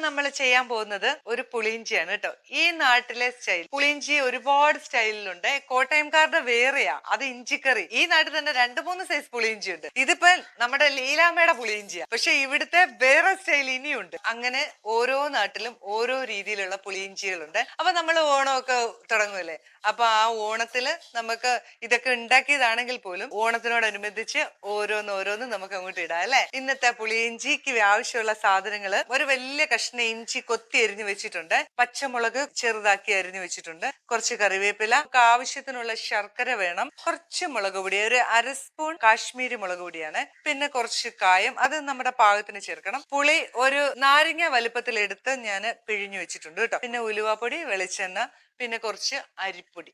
നമ്മൾ ചെയ്യാൻ പോകുന്നത് ഒരു പുളിഞ്ചിയാണ് കേട്ടോ. ഈ നാട്ടിലെ സ്റ്റൈൽ. പുളിഞ്ചി ഒരുപാട് സ്റ്റൈലിലുണ്ട്. കോട്ടയംകാരുടെ വേറെയാ. അത് ഇഞ്ചിക്കറി. ഈ നാട്ടിൽ തന്നെ രണ്ട് മൂന്ന് സൈസ് പുളിയിഞ്ചി ഉണ്ട് ഇതിപ്പോ നമ്മുടെ ലീലാമ്മയുടെ പുളിയിഞ്ചിയാ. പക്ഷെ ഇവിടുത്തെ വേറെ സ്റ്റൈൽ ഇനിയുണ്ട്. അങ്ങനെ ഓരോ നാട്ടിലും ഓരോ രീതിയിലുള്ള പുളിയിഞ്ചികളുണ്ട്. അപ്പൊ നമ്മൾ ഓണമൊക്കെ തുടങ്ങുമല്ലേ അപ്പൊ ആ ഓണത്തിൽ നമുക്ക് ഇതൊക്കെ ഉണ്ടാക്കിയതാണെങ്കിൽ പോലും ഓണത്തിനോടനുബന്ധിച്ച് ഓരോന്ന് ഓരോന്ന് നമുക്ക് അങ്ങോട്ട് ഇടാം അല്ലെ? ഇന്നത്തെ പുളിയിഞ്ചിക്ക് ആവശ്യമുള്ള സാധനങ്ങൾ ഒരു വലിയ കഷ്ണം ഇഞ്ചി കൊത്തി അരിഞ്ഞു വെച്ചിട്ടുണ്ട്. പച്ചമുളക് ചെറുതാക്കി അരിഞ്ഞു വെച്ചിട്ടുണ്ട്. കുറച്ച് കറിവേപ്പില. ആവശ്യത്തിനുള്ള ശർക്കര വേണം. കുറച്ച് മുളക് പൊടി ഒരു അര സ്പൂൺ കാശ്മീരി മുളക് പൊടിയാണ്. പിന്നെ കുറച്ച് കായം. അത് നമ്മുടെ പാകത്തിന് ചേർക്കണം. പുളി ഒരു നാരങ്ങ വലുപ്പത്തിൽ എടുത്ത് ഞാൻ പിഴിഞ്ഞു വെച്ചിട്ടുണ്ട് കേട്ടോ. പിന്നെ ഉലുവാപ്പൊടി വെളിച്ചെണ്ണ പിന്നെ കുറച്ച് അരിപ്പൊടി.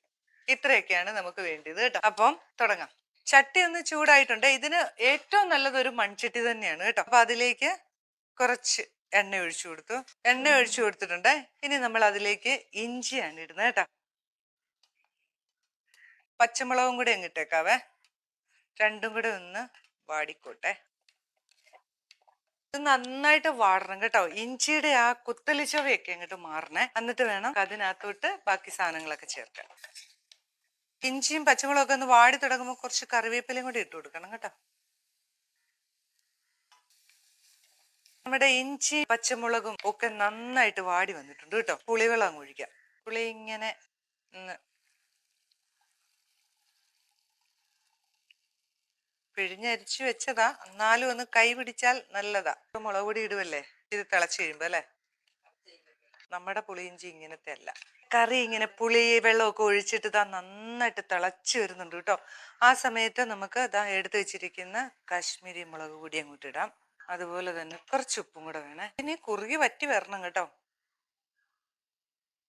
ഇത്രയൊക്കെയാണ് നമുക്ക് വേണ്ടത് കേട്ടോ. അപ്പം തുടങ്ങാം. ചട്ടി ഒന്ന് ചൂടായിട്ടുണ്ട്. ഇതിന് ഏറ്റവും നല്ലത് ഒരു മൺചട്ടി തന്നെയാണ് കേട്ടോ. അപ്പൊ അതിലേക്ക് കുറച്ച് എണ്ണ ഒഴിച്ചു കൊടുത്തു. എണ്ണ ഒഴിച്ചു കൊടുത്തിട്ടുണ്ട്. ഇനി നമ്മൾ അതിലേക്ക് ഇഞ്ചിയാണ് ഇടുന്നത് കേട്ടോ. പച്ചമുളകും കൂടെ അങ്ങിട്ടേക്കാവേ രണ്ടും കൂടെ ഒന്ന് വാടിക്കോട്ടെ. ഇത് നന്നായിട്ട് വാടണം കേട്ടോ. ഇഞ്ചിയുടെ ആ കുത്തലി ചൊവയൊക്കെ അങ്ങോട്ട് മാറണേ. എന്നിട്ട് വേണം അതിനകത്തോട്ട് ബാക്കി സാധനങ്ങളൊക്കെ ചേർക്കാൻ. ഇഞ്ചിയും പച്ചമുളകൊക്കെ ഒന്ന് വാടി തുടങ്ങുമ്പോൾ കുറച്ച് കറിവേപ്പിലയും കൂടി ഇട്ട് കൊടുക്കണം കേട്ടോ. നമ്മുടെ ഇഞ്ചി പച്ചമുളകും ഒക്കെ നന്നായിട്ട് വാടി വന്നിട്ടുണ്ട് കേട്ടോ. പുളിവെള്ളം അങ്ങ് ഒഴിക്കാം. പുളി ഇങ്ങനെ പിഴിഞ്ഞരിച്ചു വെച്ചതാ. എന്നാലും ഒന്ന് കൈ പിടിച്ചാൽ നല്ലതാ. മുളക് പൊടി ഇടുവല്ലേ? ഇത് തിളച്ചു കഴിയുമ്പോ അല്ലേ? നമ്മുടെ പുളിയിഞ്ചി ഇങ്ങനത്തെ അല്ല. കറി ഇങ്ങനെ പുളി വെള്ളമൊക്കെ ഒഴിച്ചിട്ട് ഇതാ നന്നായിട്ട് തിളച്ചു വരുന്നുണ്ട് കേട്ടോ. ആ സമയത്ത് നമുക്ക് ഇതാ എടുത്തു വെച്ചിരിക്കുന്ന കാശ്മീരി മുളക് പൊടി അങ്ങോട്ട് ഇടാം. അതുപോലെ തന്നെ കുറച്ച് ഉപ്പും കൂടെ വേണേ. ഇനി കുറുകി വറ്റി വരണം കേട്ടോ.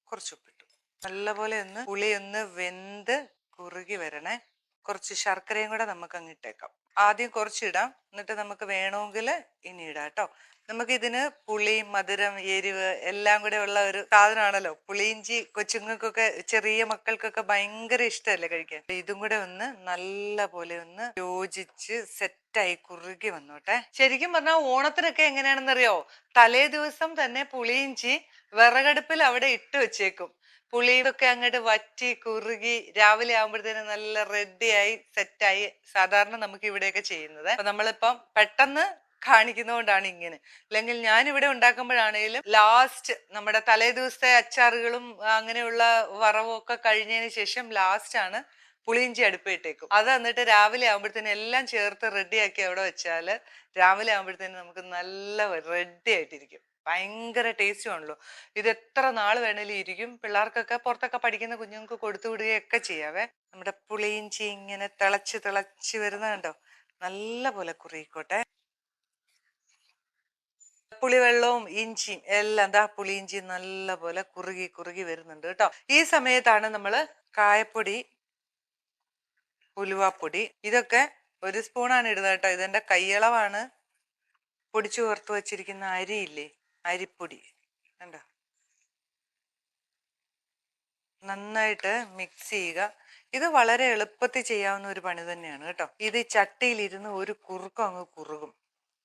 കുറച്ച് ഉപ്പിട്ടു. നല്ലപോലെ ഒന്ന് പുളി ഒന്ന് വെന്ത് കുറുകി വരണേ. കുറച്ച് ശർക്കരയും കൂടെ നമുക്ക് അങ്ങ് ഇട്ടേക്കാം. ആദ്യം കുറച്ചിടാം. എന്നിട്ട് നമുക്ക് വേണമെങ്കിൽ ഇനി ഇടാം കേട്ടോ. നമുക്ക് ഇതിന് പുളി മധുരം എരിവ് എല്ലാം കൂടെ ഉള്ള ഒരു സാധനമാണല്ലോ. പുളിയിഞ്ചി കൊച്ചുങ്ങൾക്കൊക്കെ ചെറിയ മക്കൾക്കൊക്കെ ഭയങ്കര ഇഷ്ടമല്ലേ കഴിക്കാൻ? ഇതും കൂടെ ഒന്ന് നല്ല പോലെ ഒന്ന് യോജിച്ച് സെറ്റായി കുറുകി വന്നോട്ടെ. ശരിക്കും പറഞ്ഞാൽ ഓണത്തിനൊക്കെ എങ്ങനെയാണെന്നറിയോ? തലേ ദിവസം തന്നെ പുളിയിഞ്ചി വിറകടുപ്പിൽ അവിടെ ഇട്ട് വെച്ചേക്കും. പുളിയൊക്കെ അങ്ങോട്ട് വറ്റി കുറുകി രാവിലെ ആകുമ്പോഴത്തേനും നല്ല റെഡിയായി സെറ്റായി സാധാരണ നമുക്ക് ഇവിടെയൊക്കെ ചെയ്യുന്നത്. അപ്പൊ നമ്മളിപ്പം പെട്ടെന്ന് കാണിക്കുന്നതുകൊണ്ടാണ് ഇങ്ങനെ അല്ലെങ്കിൽ ഞാൻ ഇവിടെ ഉണ്ടാക്കുമ്പോഴാണെങ്കിലും ലാസ്റ്റ് നമ്മുടെ തലേ ദിവസത്തെ അച്ചാറുകളും അങ്ങനെയുള്ള വറവും ഒക്കെ കഴിഞ്ഞതിന് ശേഷം ലാസ്റ്റ് ആണ് പുളിയിഞ്ചി അടുപ്പിട്ടേക്കും. അത് എന്നിട്ട് രാവിലെ ആകുമ്പോഴത്തേനും എല്ലാം ചേർത്ത് റെഡിയാക്കി അവിടെ വെച്ചാൽ രാവിലെ ആകുമ്പോഴത്തേനും നമുക്ക് നല്ല റെഡി ആയിട്ടിരിക്കും. ഭയങ്കര ടേസ്റ്റും ആണല്ലോ. ഇത് എത്ര നാൾ വേണേലും ഇരിക്കും. പിള്ളേർക്കൊക്കെ പുറത്തൊക്കെ പഠിക്കുന്ന കുഞ്ഞുങ്ങൾക്ക് കൊടുത്തു വിടുകയൊക്കെ ചെയ്യാവേ. നമ്മുടെ പുളിയിഞ്ചി ഇങ്ങനെ തിളച്ച് തിളച്ച് വരുന്ന കണ്ടോ? നല്ല പോലെ കുറിയിക്കോട്ടെ പുളിവെള്ളവും ഇഞ്ചിയും എല്ലാം ദാ പുളി നല്ല പോലെ കുറുകി കുറുകി വരുന്നുണ്ട് കേട്ടോ. ഈ സമയത്താണ് നമ്മൾ കായപ്പൊടി ഉലുവാപ്പൊടി ഇതൊക്കെ ഒരു സ്പൂണാണ് ഇടുന്നത് കേട്ടോ. ഇതെന്റെ കൈയളവാണ് പൊടിച്ചു ചേർത്ത് വെച്ചിരിക്കുന്ന അരിയില്ലേ? അരിപ്പൊടി. കണ്ടോ? നന്നായിട്ട് മിക്സ് ചെയ്യുക. ഇത് വളരെ എളുപ്പത്തിൽ ചെയ്യാവുന്ന ഒരു പണി തന്നെയാണ് കേട്ടോ. ഇത് ചട്ടിയിലിരുന്ന് ഒരു കുറുക്കം അങ്ങ് കുറുകും.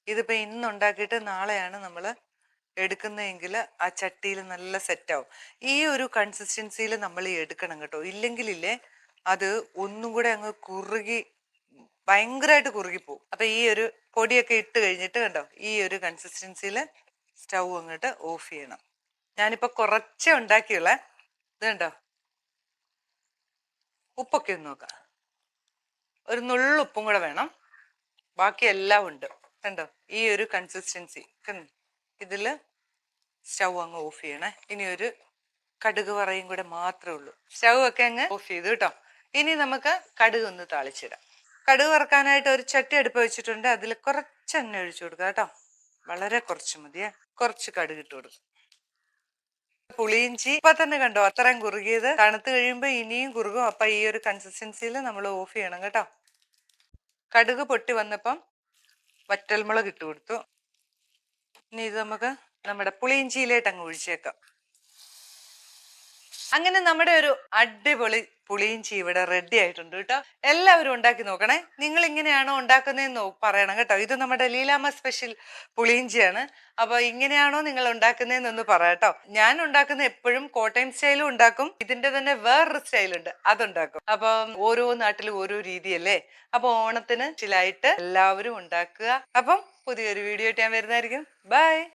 ഇതിപ്പോ ഇന്ന് ഉണ്ടാക്കിയിട്ട് നാളെയാണ് നമ്മൾ എടുക്കുന്നതെങ്കിൽ ആ ചട്ടിയിൽ നല്ല സെറ്റാവും. ഈ ഒരു കൺസിസ്റ്റൻസിയിൽ നമ്മൾ എടുക്കണം കേട്ടോ. ഇല്ലെങ്കിലില്ലേ അത് ഒന്നും കൂടെ അങ്ങ് കുറുകി ഭയങ്കരമായിട്ട് കുറുകിപ്പോവും അപ്പൊ ഈ ഒരു പൊടിയൊക്കെ ഇട്ട് കഴിഞ്ഞിട്ട് കണ്ടോ? ഈ ഒരു കൺസിസ്റ്റൻസിയിൽ സ്റ്റൗ അങ്ങോട്ട് ഓഫ് ചെയ്യണം. ഞാനിപ്പോ കുറച്ചേ ഉണ്ടാക്കിയുള്ളേ. ഇത് കണ്ടോ? ഉപ്പൊക്കെ ഒന്ന് നോക്കാം. ഒരു നുള്ളുപ്പും കൂടെ വേണം. ബാക്കി എല്ലാം ഉണ്ട്. കണ്ടോ? ഈ ഒരു കൺസിസ്റ്റൻസി ഇതിൽ സ്റ്റൗ അങ്ങ് ഓഫ് ചെയ്യണേ. ഇനി ഒരു കടുക് പറയും കൂടെ മാത്രമേ ഉള്ളൂ. സ്റ്റൗ ഒക്കെ അങ്ങ് ഓഫ് ചെയ്തു കേട്ടോ. ഇനി നമുക്ക് കടുക് ഒന്ന് താളിച്ചിടാം. കടുക് വറക്കാനായിട്ട് ഒരു ചട്ടി അടുപ്പ് വെച്ചിട്ടുണ്ട്. അതിൽ കുറച്ച് എണ്ണ ഒഴിച്ചു കൊടുക്കുക കേട്ടോ. വളരെ കുറച്ച് മതിയെ. കുറച്ച് കടുക് ഇട്ട് കൊടുക്കും. പുളിയിഞ്ചി ഇപ്പൊ തന്നെ കണ്ടോ അത്രയും കുറുകിയത്. തണുത്ത് കഴിയുമ്പോൾ ഇനിയും കുറുകും. അപ്പൊ ഈ ഒരു കൺസിസ്റ്റൻസിയിൽ നമ്മൾ ഓഫ് ചെയ്യണം കേട്ടോ. കടുക് പൊട്ടി വന്നപ്പം വറ്റൽമുളക് ഇട്ട് കൊടുത്തു. ഇനി ഇത് നമുക്ക് നമ്മുടെ പുളിയിഞ്ചിയിലേട്ട് അങ്ങ് ഒഴിച്ചേക്കാം. അങ്ങനെ നമ്മുടെ ഒരു അടിപൊളി പുളിയിഞ്ചി ഇവിടെ റെഡി ആയിട്ടുണ്ട് കേട്ടോ. എല്ലാവരും ഉണ്ടാക്കി നോക്കണേ. നിങ്ങൾ ഇങ്ങനെയാണോ ഉണ്ടാക്കുന്നതെന്ന് പറയണം കേട്ടോ. ഇത് നമ്മുടെ ലീലാമ സ്പെഷ്യൽ പുളിയിഞ്ചിയാണ് അപ്പൊ ഇങ്ങനെയാണോ നിങ്ങൾ ഉണ്ടാക്കുന്നതെന്നൊന്ന് പറയാട്ടോ ഞാൻ ഉണ്ടാക്കുന്ന എപ്പോഴും കോട്ടയം സ്റ്റൈലും ഉണ്ടാക്കും. ഇതിന്റെ തന്നെ വേറൊരു സ്റ്റൈലുണ്ട്. അതുണ്ടാക്കും. അപ്പം ഓരോ നാട്ടിലും ഓരോ രീതിയല്ലേ? അപ്പൊ ഓണത്തിന് ചിലായിട്ട് എല്ലാവരും ഉണ്ടാക്കുക. അപ്പം പുതിയൊരു വീഡിയോ ഇട്ട് ഞാൻ വരുന്നതായിരിക്കും. ബൈ